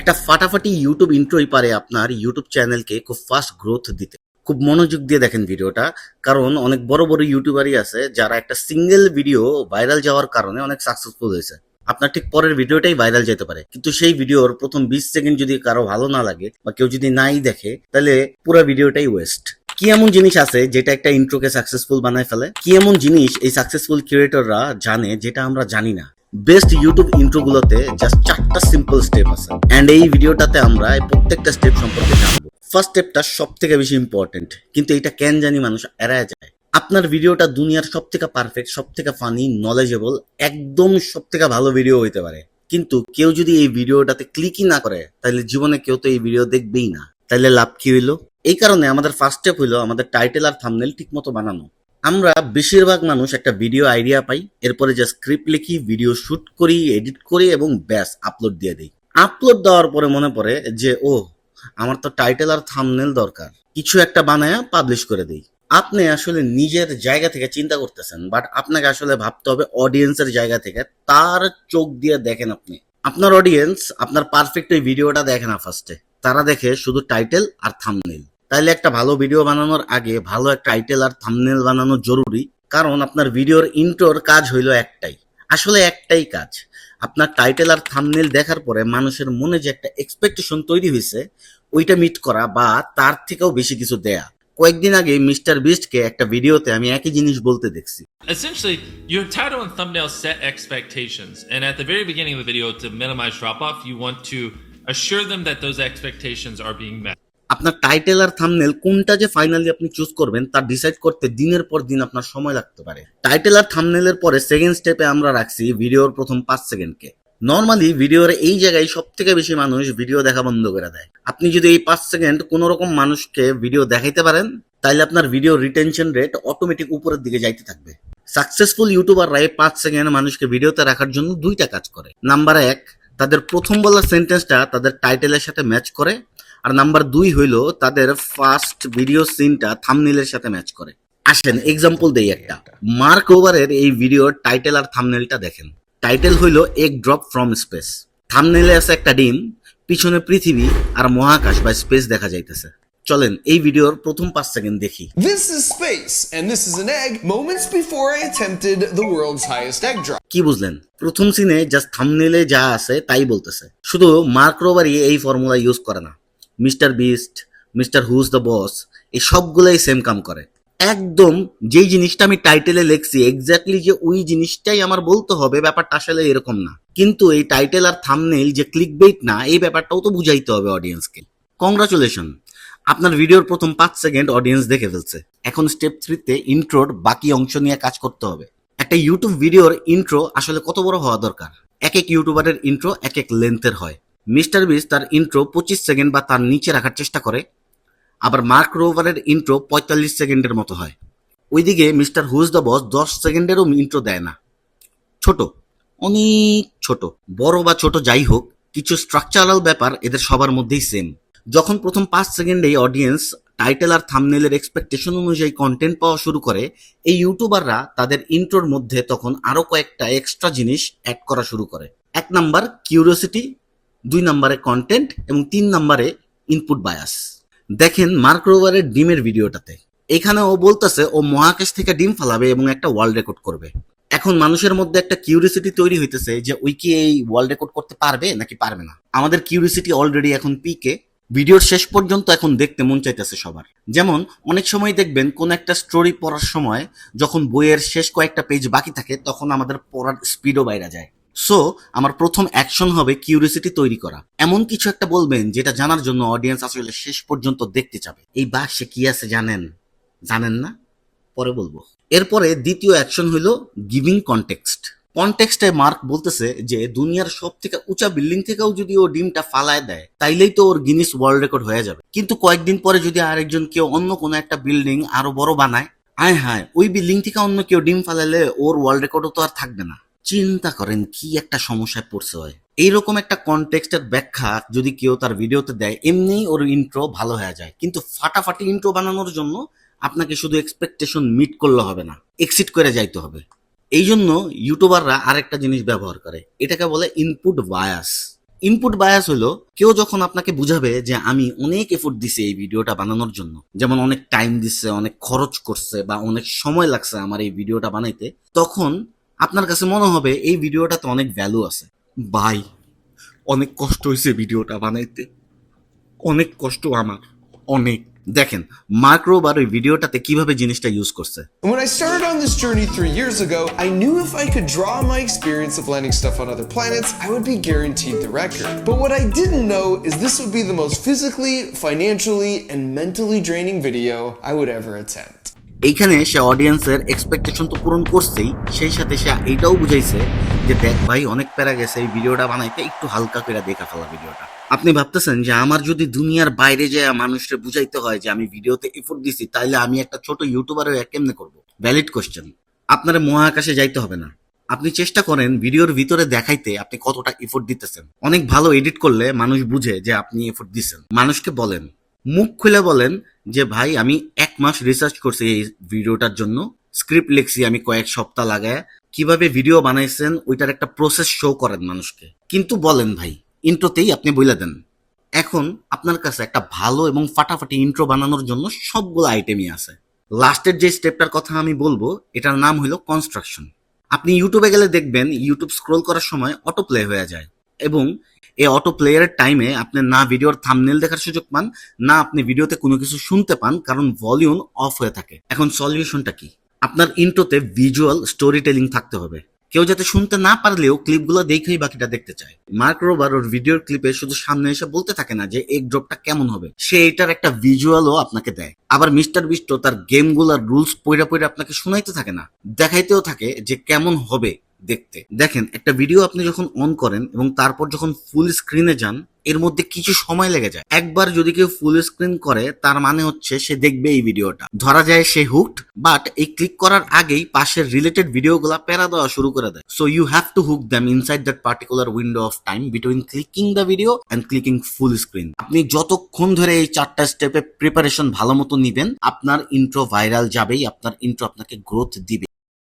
একটা ফাটাফাটি ইউটিউব ইন্ট্রোই পারে আপনার ইউটিউব চ্যানেলকে খুব ফাস্ট গ্রোথ দিতে। খুব মনোযোগ দিয়ে দেখেন ভিডিওটা, কারণ অনেক বড় বড় ইউটিউবারই আছে যারা একটা সিঙ্গেল ভিডিও ভাইরাল যাওয়ার কারণে অনেক সাকসেসফুল হয়েছে। আপনার ঠিক পরের ভিডিওটাই ভাইরাল যেতে পারে। কিন্তু সেই ভিডিওর প্রথম বিশ সেকেন্ড যদি কারও ভালো না লাগে বা কেউ যদি নাই দেখে, তাহলে পুরো ভিডিওটাই ওয়েস্ট কি এমন জিনিস আছে যেটা একটা ইন্ট্রোকে সাকসেসফুল বানায় ফেলে? কি এমন জিনিস এই সাকসেসফুল ক্রিয়েটররা জানে যেটা আমরা জানি না? বেস্ট ইউটিউব ইন্ট্রো গুলোতে জাস্ট চারটা সিম্পল স্টেপ আছে। এন্ড এই ভিডিওটাতে আমরা প্রত্যেকটা স্টেপ সম্পর্কে জানব। ফার্স্ট স্টেপটা সব থেকে বেশি ইম্পর্টেন্ট কিন্তু এটা কেন জানি মানুষ এড়ায় যায়। আপনার ভিডিওটা দুনিয়ার সব থেকে পারফেক্ট সব থেকে ফানি নলেজেবল একদম সব থেকে ভালো ভিডিও হইতে পারে। কিন্তু কেউ যদি এই ভিডিওটাতে ক্লিকই না করে, তাহলে জীবনে কেউ তো এই ভিডিও দেখবেই না। তাহলে লাভ কি হইল? এই কারণে আমাদের ফার্স্ট স্টেপ হইল আমাদের টাইটেল আর থামনেল ঠিক মতো বানানো। আমরা বেশিরভাগ মানুষ একটা ভিডিও আইডিয়া পাই, এরপরে যে স্ক্রিপ্ট লিখি ভিডিও শুট করি এডিট করি এবং ব্যাস আপলোড দিয়ে দিই। আপলোড দেওয়ার পরে মনে পড়ে যে ও আমার তো টাইটেল আর থামনেল দরকার। কিছু একটা বানায়া পাবলিশ করে দিই। আপনি আসলে নিজের জায়গা থেকে চিন্তা করতেছেন বাট আপনাকে আসলে ভাবতে হবে অডিয়েন্সের জায়গা থেকে, তার চোখ দিয়ে দেখেন আপনি। আপনার অডিয়েন্স আপনার পারফেক্ট এই ভিডিওটা দেখে না ফার্স্টে তারা দেখে শুধু টাইটেল আর থামনেল তাইলে একটা ভালো ভিডিও বানানোর আগে ভালো একটা টাইটেল আর থামনেল বানানো জরুরি কারণ আপনার ভিডিওর ইন্ট্রোর কাজ হইল একটাই আসলে একটাই কাজ আপনার টাইটেল আর থামনেল দেখার পরে মানুষের মনে যে একটা এক্সপেকটেশন তৈরি হয়েছে ওইটা মিট করা বা তার থেকেও বেশি কিছু দেয়া কয়েকদিন আগে মিস্টার বিস্টকে একটা ভিডিওতে আমি একই জিনিস বলতে দেখছি Essentially, your title and thumbnail set expectations. And at the very beginning of the video, to minimize drop off, you want to assure them that those expectations are being met. আপনার title আর thumbnail কোনটা যে finally আপনি choose করবেন, তা decide করতে দিনের পর দিন আপনার সময় লাগতে পারে। টাইটেল আর থামনেলের পরে সেকেন্ড স্টেপে আমরা রাখছি ভিডিওর প্রথম পাঁচ সেকেন্ডকে নর্মালি ভিডিওর এই জায়গায় সব থেকে বেশি মানুষ ভিডিও দেখা বন্ধ করে দেয়। আপনি যদি এই পাঁচ সেকেন্ড কোন রকম মানুষকে ভিডিও দেখাইতে পারেন তাহলে আপনার ভিডিও রিটেনশন রেট অটোমেটিক উপরের দিকে যাইতে থাকবে। সাকসেসফুল ইউটিউবাররা এই পাঁচ সেকেন্ড মানুষকে ভিডিওতে রাখার জন্য দুইটা কাজ করে। নাম্বার এক, তাদের প্রথম বলার সেন্টেন্সটা তাদের টাইটেলের সাথে ম্যাচ করে। আর নাম্বার দুই হইল তাদের ফার্স্ট ভিডিও সিনটা থামনেলের সাথে ম্যাচ করে। আসেন এক্সাম্পল দেই একটা। মার্ক ওভারের এই ভিডিওর টাইটেল আর থামনেলটা দেখেন। টাইটেল হইল এক ড্রপ ফ্রম স্পেস থামনেলে আছে একটা ডিম পিছনে পৃথিবী আর মহাকাশ বা স্পেস দেখা যাইতেছে। চলেন এই ভিডিওর প্রথম পাঁচ সেকেন্ড দেখি। This is space, and this is an egg moments before I attempted the world's highest egg drop. কি বুঝলেন? প্রথম সিনে জাস্ট থামনেলে যা আছে তাই বলতেছে। শুধু মার্ক রোবারি এই ফর্মুলা ইউজ করে না। Mr Beast, Mr who's the boss, এই সবগুলাই সেম কাম করে। একদম যেই জিনিসটা আমি টাইটেলে লিখছি এক্স্যাক্টলি যে ওই জিনিসটাই আমার বলতে হবে, ব্যাপারটা আসলে এরকম না। কিন্তু এই টাইটেল আর থামনেল যে ক্লিক বেইট না, এই ব্যাপারটাও তো বুঝাইতে হবে অডিয়েন্সকে কংগ্রাচুলেশন আপনার ভিডিওর প্রথম পাঁচ সেকেন্ড অডিয়েন্স দেখে ফেলছে। এখন স্টেপ থ্রিতে ইন্ট্রোর বাকি অংশ নিয়ে কাজ করতে হবে। একটা ইউটিউব ভিডিওর ইন্ট্রো আসলে কত বড় হওয়া দরকার? এক এক ইউটিউবারের ইন্ট্রো এক এক লেন্থের হয়। মিস্টার বিস তার ইন্ট্রো পঁচিশ সেকেন্ড বা তার নিচে রাখার চেষ্টা করে, আবার মার্ক রোভারের ইন্ট্রো পঁয়তাল্লিশ সেকেন্ডের মতো হয়। ওইদিকে মিস্টার হুজ দ্য বস দশ সেকেন্ডেরও ইন্ট্রো দেয় না। ছোট, অনেক ছোট, বড় বা ছোট যাই হোক, কিছু স্ট্রাকচারাল ব্যাপার এদের সবার মধ্যেই সেম যখন প্রথম পাঁচ সেকেন্ডে অডিয়েন্স টাইটেল আর থামনেলের এক্সপেকটেশন অনুযায়ী কন্টেন্ট পাওয়া শুরু করে, এই ইউটিউবাররা তাদের ইন্ট্রোর মধ্যে তখন আরও কয়েকটা এক্সট্রা জিনিস অ্যাড করা শুরু করে। এক নাম্বার কিউরিওসিটি দুই নাম্বারে কন্টেন্ট এবং তিন নাম্বারে ইনপুট বায়াস দেখেন মার্ক রোভারের ডিমের ভিডিওটাতে। এখানে ও বলতেছে, ও মহাকাশ থেকে ডিম ফালাবে এবং একটা ওয়ার্ল্ড রেকর্ড করবে। এখন মানুষের মধ্যে একটা কিউরিসিটি তৈরি হইতেছে যে, ওই কি এই ওয়ার্ল্ড রেকর্ড করতে পারবে নাকি পারবে না? আমাদের কিউরিসিটি অলরেডি এখন পিকে ভিডিওর শেষ পর্যন্ত এখন দেখতে মন চাইতেছে সবার। যেমন, অনেক সময় দেখবেন কোন একটা স্টোরি পড়ার সময় যখন বইয়ের শেষ কয়েকটা পেজ বাকি থাকে, তখন আমাদের পড়ার স্পিডও বাইরে যায়। সো আমার প্রথম অ্যাকশন হবে কিউরিসিটি তৈরি করা। এমন কিছু একটা বলবেন যেটা জানার জন্য অডিয়েন্স আসলে শেষ পর্যন্ত দেখতে চাবে। এই বাক্সে কি আছে জানেন? জানেন না? পরে বলব। এরপরে দ্বিতীয় অ্যাকশন হইল গিভিং কনটেক্সট কনটেক্সটে মার্ক বলতেছে যে, দুনিয়ার সব থেকে উঁচা বিল্ডিং থেকেও যদি ও ডিমটা ফালায় দেয়, তাইলেই তো ওর গিনিস ওয়ার্ল্ড রেকর্ড হয়ে যাবে। কিন্তু কয়েকদিন পরে যদি আরেকজন কেউ অন্য কোনো একটা বিল্ডিং আরও বড় বানায়, আয় হায়, ওই বিল্ডিং থেকে অন্য কেউ ডিম ফালালে ওর ওয়ার্ল্ড রেকর্ডও তো আর থাকবে না। চিন্তা করেন কি একটা সমস্যায় পড়ছে হয়। এইরকম একটা কনটেক্সটের ব্যাখ্যা যদি কেউ তার ভিডিওতে দেয়, এমনিই ওর ইন্ট্রো ভালো হয়ে যায়। কিন্তু ফাটাফাটি ইন্ট্রো বানানোর জন্য আপনাকে শুধু এক্সপেকটেশন মিট করলে হবে না এক্সিট করে যাইতে হবে। এই জন্য ইউটিউবাররা আরেকটা জিনিস ব্যবহার করে, এটাকে বলে ইনপুট বায়াস ইনপুট বায়াস হলো, কেউ যখন আপনাকে বুঝাবে যে আমি অনেক এফোর্ট দিছি এই ভিডিওটা বানানোর জন্য, যেমন অনেক টাইম দিচ্ছে, অনেক খরচ করছে বা অনেক সময় লাগছে আমার এই ভিডিওটা বানাইতে, তখন আপনার কাছে মনে হবে এই ভিডিওটাতে অনেক ভ্যালু আছে ভাই অনেক কষ্ট হয়েছে ভিডিওটা বানাইতে অনেক কষ্ট আমার অনেক দেখেন মার্ক রোবার ওই ভিডিওটাতে কীভাবে জিনিসটা ইউজ করছে when I started on this journey three years ago, I knew if I could draw my experience of landing stuff on other planets, I would be guaranteed the record. But what I didn't know is this would be the most physically, financially, and mentally draining video I would ever attempt. এইখানে সে অডিয়েন্সের expectation তো পূরণ করছেই, সেই সাথে সে এইটাও বুঝাইছে যে দেখ ভাই, অনেক প্যারা গেছে, এই ভিডিওটা বানাইতে একটু হালকা করে দেখা ফেলা ভিডিওটা। আপনি ভাবতেছেন যে আমার যদি দুনিয়ার বাইরে যায় মানুষকে বুঝাইতে হয় যে আমি ভিডিওতে এফোর্ট দিছি, তাইলে আমি একটা ছোট ইউটিউবার হয়ে কেমনে করব? ভ্যালিড কোশ্চেন আপনার মহাকাশে যাইতে হবে না। আপনি চেষ্টা করেন ভিডিওর ভিতরে দেখাইতে আপনি কতটা এফোর্ট দিতেছেন। অনেক ভালো এডিট করলে মানুষ বুঝে যে আপনি এফোর্ট দিচ্ছেন মানুষকে বলেন মুখ খুলে বলেন যে, ভাই, আমি এক মাস রিসার্চ করছি এই ভিডিওটার জন্য। স্ক্রিপ্ট লিখছি আমি কয়েক সপ্তাহ লাগায়। কীভাবে ভিডিও বানাইছেন, ওইটার একটা প্রসেস শো করেন মানুষকে। কিন্তু বলেন, ভাই ইন্ট্রোতেই আপনি বলে দেন। এখন আপনার কাছে একটা ভালো এবং ফাটাফাটি ইন্ট্রো বানানোর জন্য সবগুলো আইটেমই আছে। লাস্টের যে স্টেপটার কথা আমি বলব, এটার নাম হলো কনস্ট্রাকশন আপনি ইউটিউবে গেলে দেখবেন ইউটিউব স্ক্রোল করার সময় অটো প্লে হয়ে যায়। এবং এই অটো প্লেয়ারের টাইমে আপনি না ভিডিওর থামনেল দেখার সুযোগ পান, না আপনি ভিডিওতে কোনো কিছু শুনতে পান, কারণ ভলিউম অফ হয়ে থাকে। এখন সলিউশনটা কি? আপনার ইন্ট্রোতে ভিজুয়াল স্টোরি টেলিং থাকতে হবে। কেউ যাতে শুনতে না পারলেও ক্লিপগুলো দেখেই বাকিটা দেখতে চায়। মার্ক রোবার ওর ভিডিওর ক্লিপে শুধু সামনে এসে বলতে থাকে না যে এই ড্রপটা কেমন হবে? সে এটার একটা ভিজুয়ালও আপনাকে দেয়। আবার মিস্টার বিস্ট তার গেমগুলার রুলস পয়রা পয়রা আপনাকে শোনাইতে থাকে না। দেখাইতেও থাকে যে, কেমন হবে? দেখতে। দেখেন, একটা ভিডিও আপনি যখন অন করেন এবং তারপর যখন ফুল স্ক্রিনে যান, এর মধ্যে কিছু সময় লেগে যায়। একবার যদি কেউ ফুল স্ক্রিন করে, তার মানে হচ্ছে সে দেখবে এই ভিডিওটা ধরা যায় সে হুকড বাট এই ক্লিক করার আগেই পাশের রিলেটেড ভিডিও ভিডিওগুলা প্যারা দেওয়া শুরু করে দেয়। So you have to hook them inside that particular window of time between clicking the video and clicking full screen আপনি যতক্ষণ ধরে এই চারটা স্টেপে প্রিপারেশন ভালো মতো নিবেন, আপনার ইন্ট্রো ভাইরাল যাবেই, আপনার ইন্ট্রো আপনাকে গ্রোথ দিবে।